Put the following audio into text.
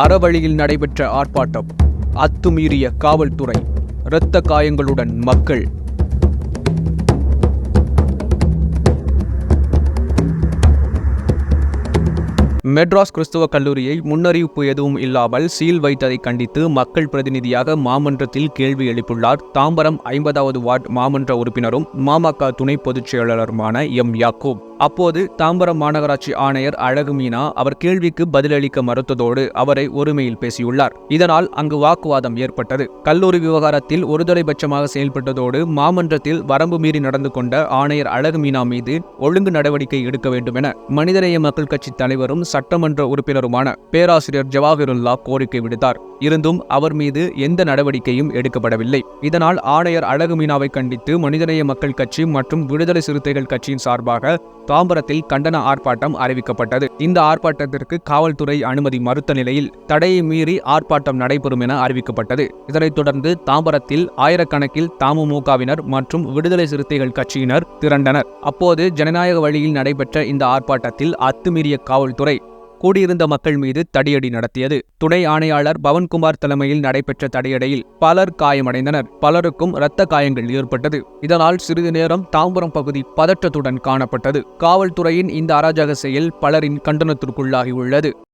அறவழியில் நடைபெற்ற ஆர்ப்பாட்டம் அத்துமீறிய காவல்துறை இரத்த காயங்களுடன் மக்கள். மெட்ராஸ் கிறிஸ்துவ கல்லூரியை முன்னறிவிப்பு எதுவும் இல்லாமல் சீல் வைத்ததை கண்டித்து மக்கள் பிரதிநிதியாக மாமன்றத்தில் கேள்வி எழுப்பியுள்ளார். தாம்பரம் ஐம்பதாவது வார்டு மாமன்ற உறுப்பினரும் மாமக துணை பொதுச் செயலாளருமான எம் யாக்கூப். அப்போது தாம்பரம் மாநகராட்சி ஆணையர் அழகு மீனா அவர் கேள்விக்கு பதிலளிக்க மறுத்ததோடு அவரை ஒருமையில் பேசியுள்ளார். இதனால் அங்கு வாக்குவாதம் ஏற்பட்டது. கல்லூரி விவகாரத்தில் ஒருதலைபட்சமாக செயல்பட்டதோடு மாமன்றத்தில் வரம்பு மீறி நடந்து கொண்ட ஆணையர் அழகு மீனா மீது ஒழுங்கு நடவடிக்கை எடுக்க வேண்டும் என மனிதநேய மக்கள் கட்சி தலைவரும் சட்டமன்ற உறுப்பினருமான பேராசிரியர் ஜவாஹிருல்லா கோரிக்கை விடுத்தார். இருந்தும் அவர் மீது எந்த நடவடிக்கையும் எடுக்கப்படவில்லை. இதனால் ஆணையர் அழகு மீனாவை கண்டித்து மனிதநேய மக்கள் கட்சி மற்றும் விடுதலை சிறுத்தைகள் கட்சியின் சார்பாக தாம்பரத்தில் கண்டன ஆர்ப்பாட்டம் அறிவிக்கப்பட்டது. இந்த ஆர்ப்பாட்டத்திற்கு காவல்துறை அனுமதி மறுத்த நிலையில் தடையை மீறி ஆர்ப்பாட்டம் நடைபெறும் என அறிவிக்கப்பட்டது. இதனைத் தொடர்ந்து தாம்பரத்தில் ஆயிரக்கணக்கில் தமுமுகவினர் மற்றும் விடுதலை சிறுத்தைகள் கட்சியினர் திரண்டனர். அப்போது ஜனநாயக வழியில் நடைபெற்ற இந்த ஆர்ப்பாட்டத்தில் அத்துமீறிய காவல்துறை கூடியிருந்த மக்கள் மீது தடியடி நடத்தியது. துணை ஆணையாளர் பவன்குமார் தலைமையில் நடைபெற்ற தடியடையில் பலர் காயமடைந்தனர். பலருக்கும் இரத்த காயங்கள் ஏற்பட்டது. இதனால் சிறிது நேரம் தாம்பரம் பகுதி பதற்றத்துடன் காணப்பட்டது. காவல்துறையின் இந்த அராஜக செயல் பலரின் கண்டனத்திற்குள்ளாகியுள்ளது.